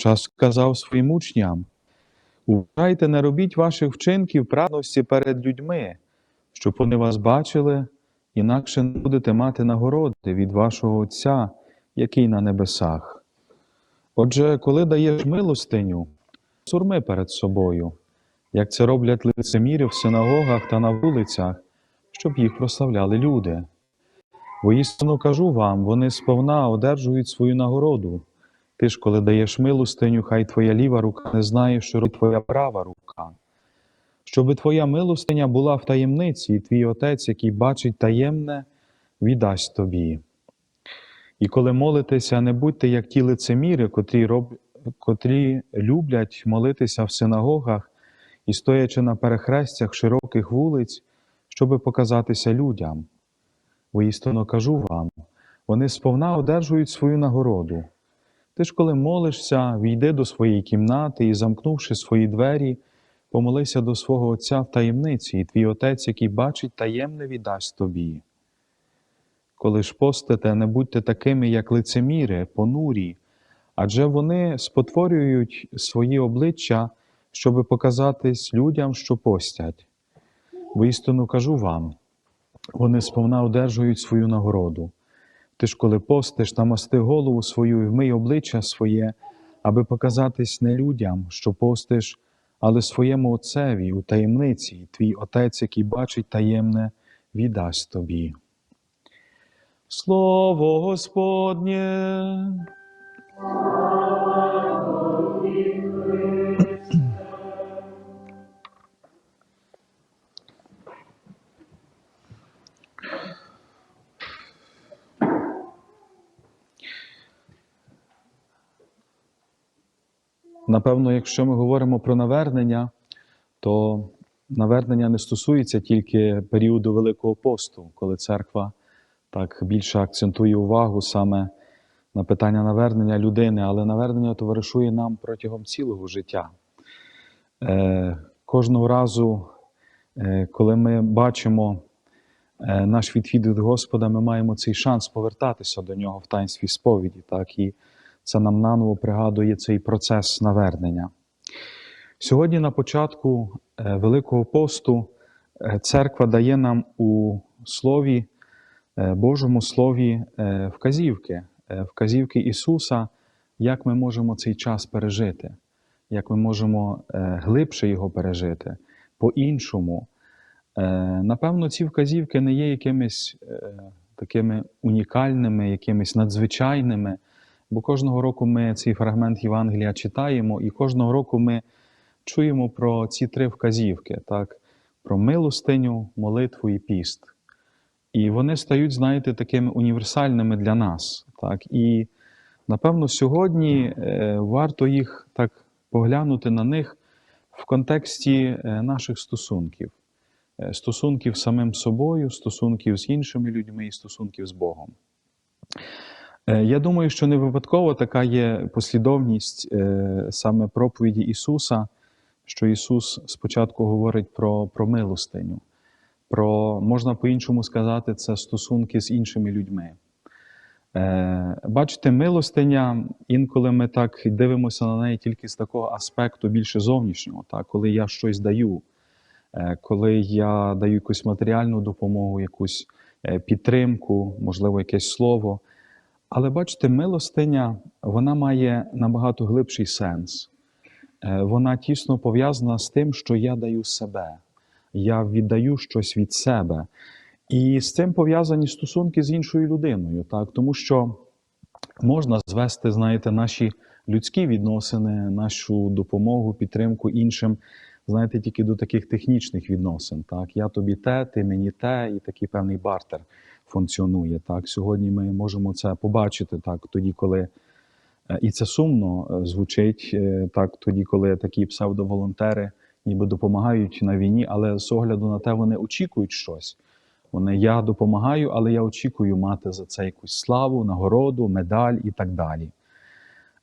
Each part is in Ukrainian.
час сказав своїм учням: Уважайте, не робіть ваших вчинків правності перед людьми, щоб вони вас бачили, інакше не будете мати нагороди від вашого Отця, який на небесах. Отже, коли даєш милостиню, сурми перед собою, як це роблять лицеміри в синагогах та на вулицях, щоб їх прославляли люди. Воістину кажу вам, вони сповна одержують свою нагороду. Ти ж, коли даєш милостиню, хай твоя ліва рука не знає, що робить твоя права рука. Щоби твоя милостиня була в таємниці, і твій Отець, який бачить таємне, віддасть тобі. І коли молитеся, не будьте як ті лицеміри, котрі, роб... котрі люблять молитися в синагогах і стоячи на перехрестях широких вулиць, щоби показатися людям. Воістину кажу вам, вони сповна одержують свою нагороду. Ти ж, коли молишся, війди до своєї кімнати і, замкнувши свої двері, помолися до свого Отця в таємниці, і твій Отець, який бачить таємне, віддасть тобі. Коли ж постите, не будьте такими, як лицеміри, понурі, адже вони спотворюють свої обличчя, щоби показатись людям, що постять. Воістину кажу вам, вони сповна одержують свою нагороду. Ти ж, коли постиш, намасти голову свою і вмий обличчя своє, аби показатись не людям, що постиш, але своєму Отцеві у таємниці, і твій Отець, який бачить таємне, віддасть тобі. Слово Господнє. Напевно, якщо ми говоримо про навернення, то навернення не стосується тільки періоду Великого посту, коли церква так більше акцентує увагу саме на питання навернення людини, але навернення товаришує нам протягом цілого життя. Е, Кожного разу, е, коли ми бачимо е, наш відхід від Господа, ми маємо цей шанс повертатися до нього в таїнстві сповіді. Так? І це нам наново пригадує цей процес навернення. Сьогодні, на початку е, Великого посту, е, церква дає нам у Слові, е, Божому Слові вказівки, вказівки Ісуса, як ми можемо цей час пережити, як ми можемо глибше його пережити, по-іншому. Напевно, ці вказівки не є якимись такими унікальними, якимись надзвичайними. Бо кожного року ми цей фрагмент Євангелія читаємо, і кожного року ми чуємо про ці три вказівки: так? про милостиню, молитву і піст. І вони стають, знаєте, такими універсальними для нас. Так? І напевно, сьогодні е, варто їх так поглянути на них в контексті е, наших стосунків, Е, стосунків з самим собою, стосунків з іншими людьми і стосунків з Богом. Е, Я думаю, що не випадково така є послідовність е, саме проповіді Ісуса, що Ісус спочатку говорить про, про милостиню, про, можна по-іншому сказати, це стосунки з іншими людьми. Е, Бачите, милостиня, інколи ми так дивимося на неї тільки з такого аспекту більше зовнішнього, так? коли я щось даю, коли я даю якусь матеріальну допомогу, якусь підтримку, можливо, якесь слово. Але бачите, милостиня вона має набагато глибший сенс. Е, Вона тісно пов'язана з тим, що я даю себе, я віддаю щось від себе. І з цим пов'язані стосунки з іншою людиною, так? тому що можна звести, знаєте, наші людські відносини, нашу допомогу, підтримку іншим, знаєте, тільки до таких технічних відносин. Так? Я тобі те, ти мені те, і такий певний бартер функціонує. Так? Сьогодні ми можемо це побачити так, тоді, коли. е, І це сумно е, звучить е, так, тоді, коли такі псевдоволонтери ніби допомагають на війні, але з огляду на те, вони очікують щось. Вони я допомагаю, але я очікую мати за це якусь славу, нагороду, медаль і так далі.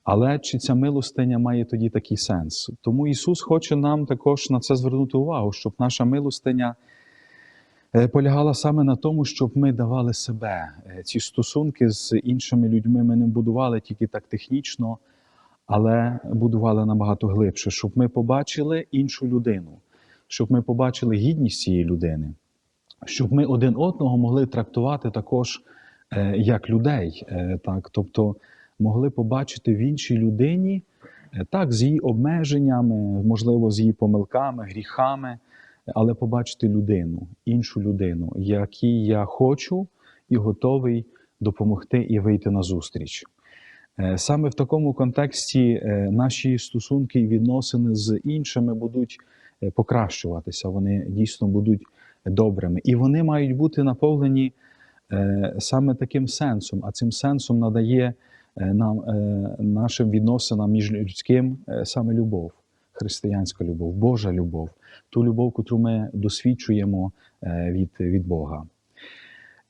Але чи ця милостиня має тоді такий сенс? Тому Ісус хоче нам також на це звернути увагу, щоб наша милостиня полягала саме на тому, щоб ми давали себе. Е, Ці стосунки з іншими людьми ми не будували тільки так технічно, але будували набагато глибше, щоб ми побачили іншу людину, щоб ми побачили гідність цієї людини, щоб ми один одного могли трактувати також е, як людей, е, так, тобто могли побачити в іншій людині, е, так, з її обмеженнями, можливо, з її помилками, гріхами, але побачити людину, іншу людину, якій я хочу і готовий допомогти і вийти на зустріч. Е, Саме в такому контексті е, наші стосунки і відносини з іншими будуть е, покращуватися, вони дійсно будуть добрими. І вони мають бути наповнені саме таким сенсом, а цим сенсом надає нам нашим відносинам між людським саме любов, християнська любов, Божа любов, ту любов, котру ми досвідчуємо е, від, від Бога.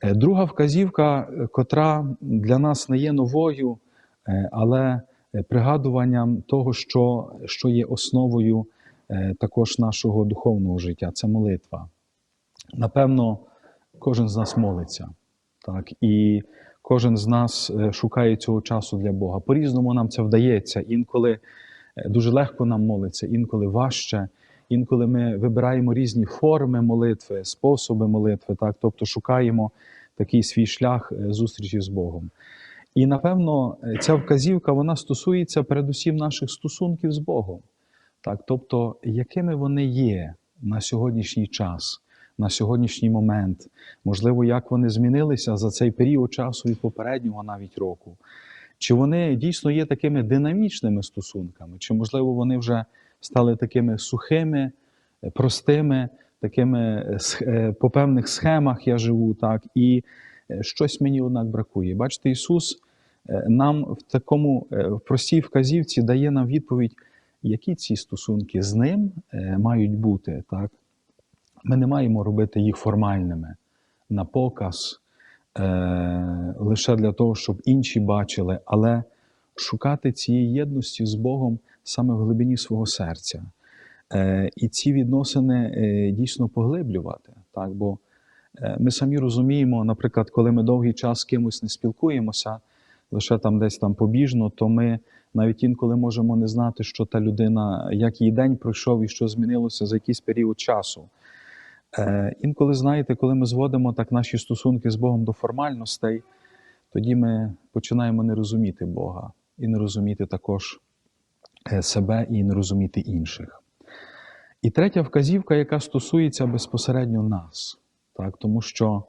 Е, Друга вказівка, котра для нас не є новою, е, але пригадуванням того, що, що є основою також нашого духовного життя, це молитва. Напевно, кожен з нас молиться, так, і кожен з нас шукає цього часу для Бога. По-різному нам це вдається. Інколи дуже легко нам молиться, інколи важче. Інколи ми вибираємо різні форми молитви, способи молитви, так, тобто шукаємо такий свій шлях е, зустрічі з Богом. І напевно, е, ця вказівка вона стосується передусім наших стосунків з Богом. Так, тобто, якими вони є на сьогоднішній час, на сьогоднішній момент, можливо, як вони змінилися за цей період часу від попереднього навіть року. Чи вони дійсно є такими динамічними стосунками, чи, можливо, вони вже стали такими сухими, е, простими, такими е, е, по певних схемах я живу, так, і щось мені, однак, бракує. Бачите, Ісус нам в такому в простій вказівці дає нам відповідь, які ці стосунки з ним мають бути. Так? Ми не маємо робити їх формальними на показ, е, лише для того, щоб інші бачили, але шукати цієї єдності з Богом саме в глибині свого серця. Е, і ці відносини е, дійсно поглиблювати. Так? Бо е, ми самі розуміємо, наприклад, коли ми довгий час з кимось не спілкуємося, лише там десь там побіжно, то ми навіть інколи можемо не знати, що та людина, як її день пройшов і що змінилося за якийсь період часу. Е, інколи, знаєте, коли ми зводимо так наші стосунки з Богом до формальностей, тоді ми починаємо не розуміти Бога і не розуміти також е, себе і не розуміти інших. І третя вказівка, яка стосується безпосередньо нас, так, тому що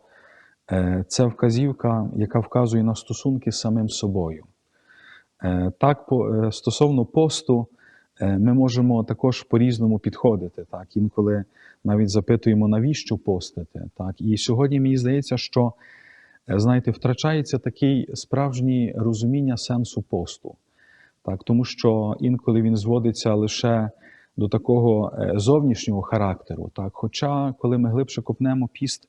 е, це вказівка, яка вказує на стосунки з самим собою. Так, стосовно посту, ми можемо також по-різному підходити. Так, інколи навіть запитуємо, навіщо постити. Так, і сьогодні мені здається, що е, знаєте, втрачається такий справжній розуміння сенсу посту. Так, тому що інколи він зводиться лише до такого е, зовнішнього характеру. Так, хоча, коли ми глибше копнемо, піст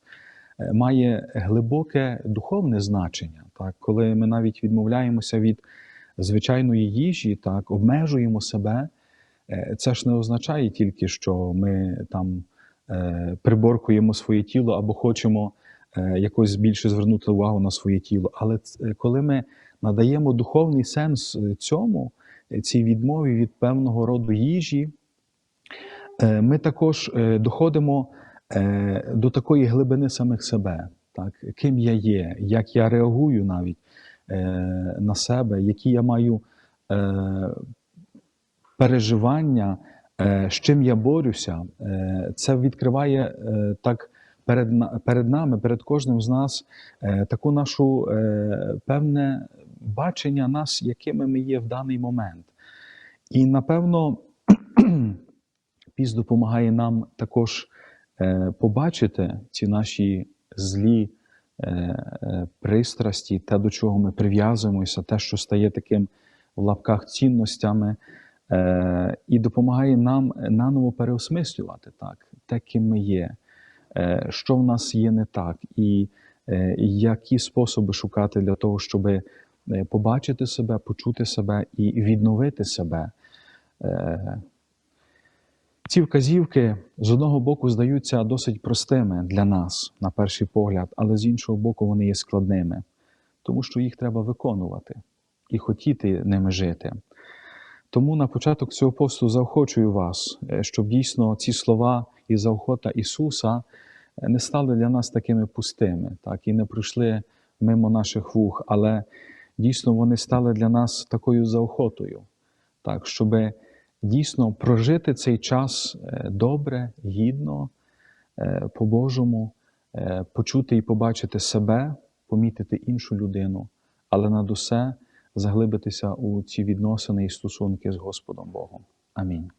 е, має глибоке духовне значення. Так, коли ми навіть відмовляємося від звичайної їжі, так, обмежуємо себе, е, це ж не означає тільки, що ми там е, приборкуємо своє тіло або хочемо е, якось більше звернути увагу на своє тіло. Але е, коли ми надаємо духовний сенс е, цьому, е, цій відмові від певного роду їжі, е, ми також е, доходимо е, до такої глибини самих себе, так, ким я є, як я реагую навіть е, на себе, які я маю е, переживання, е, з чим я борюся, е, це відкриває е, так перед, перед нами, перед кожним з нас таку нашу певне бачення нас, якими ми є в даний момент. І напевно, піс допомагає нам також побачити ці наші злі пристрасті, те, до чого ми прив'язуємося, те, що стає таким в лапках цінностями, е, і допомагає нам наново переосмислювати так, те, ким ми є, е, що в нас є не так, і е, які способи шукати для того, щоб е, побачити себе, почути себе і відновити себе. Е, Ці вказівки з одного боку здаються досить простими для нас на перший погляд, але з іншого боку вони є складними, тому що їх треба виконувати і хотіти ними жити. Тому на початок цього посту заохочую вас, е, щоб дійсно ці слова і заохота Ісуса е, не стали для нас такими пустими, так, і не пройшли мимо наших вух, але дійсно вони стали для нас такою заохотою, так, щоб дійсно прожити цей час е, добре, гідно, по-божому, почути і побачити себе, помітити іншу людину, але над усе заглибитися у ці відносини і стосунки з Господом Богом. Амінь.